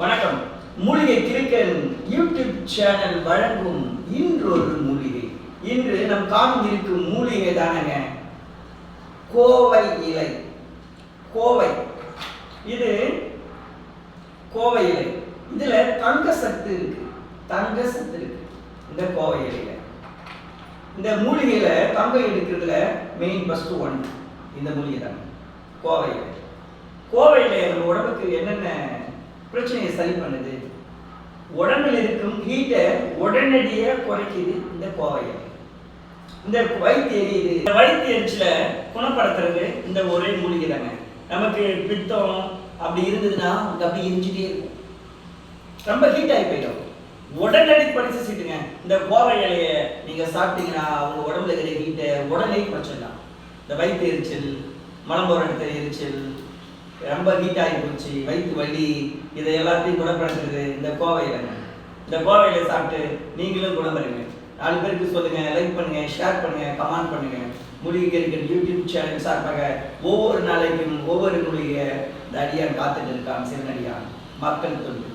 வணக்கம். மூலிகை கிரிக்கன் YouTube channel வழங்கும் இன்றொரு மூலிகை. இன்று நம் காணும் இருக்கும் மூலிகை தானங்க. கோவை இலை. கோவை. இது கோவை இலை. இதுல தங்க சத்து இருக்கு. தங்க சத்து இருக்கு. இந்த கோவை இலையில. இந்த மூலிகையில தங்கம் எடுக்கிறதுல மெயின் ஃபர்ஸ்ட் ஒன் இந்த மூலிகை தான். கோவை இலை. கோவை இலை நம்ம உடம்புக்கு என்னென்ன பிரச்சனையை சரி பண்ணுது. உடம்பில் இருக்கும் ஹீட்டை உடனடியாக குறைக்குது இந்த கோவை. இந்த வயிற்று எரியுது இந்த வயிற்று எரிச்சலை குணப்படுத்துறது இந்த ஒரே மூலிகை தாங்க. நமக்கு பித்தம் அப்படி இருந்ததுன்னா அது அப்படி எரிஞ்சுட்டே இருக்கும். ரொம்ப ஹீட் ஆகி போயிடும். உடனடி படிச்சு சீட்டுங்க. இந்த கோவை இலையை நீங்க சாப்பிட்டீங்கன்னா உங்க உடம்புல இருக்கிற ஹீட்டை உடனே குறைச்சிடலாம். இந்த வயிற்று எரிச்சல் மலம் போகிற இடத்துல எரிச்சல் ரொம்ப ஹீட் ஆகி போச்சு வயிற்று வலி இதை எல்லாத்தையும் குணப்படுத்துறது இந்த கோவையில். இந்த கோவையில் சாப்பிட்டு நீங்களும் குணப்படுங்க நாலு பேருக்கு சொல்லுங்கள் லைக் பண்ணுங்கள் ஷேர் பண்ணுங்க கமெண்ட் பண்ணுங்கள் மூலிகை இருக்கிற யூடியூப் சேனல் சார்பாக ஒவ்வொரு நாளைக்கும் ஒவ்வொரு மூலிகை இந்த அடியான் காத்துட்டு இருக்கான் சிறுநடியான் மக்கள் தொண்டு.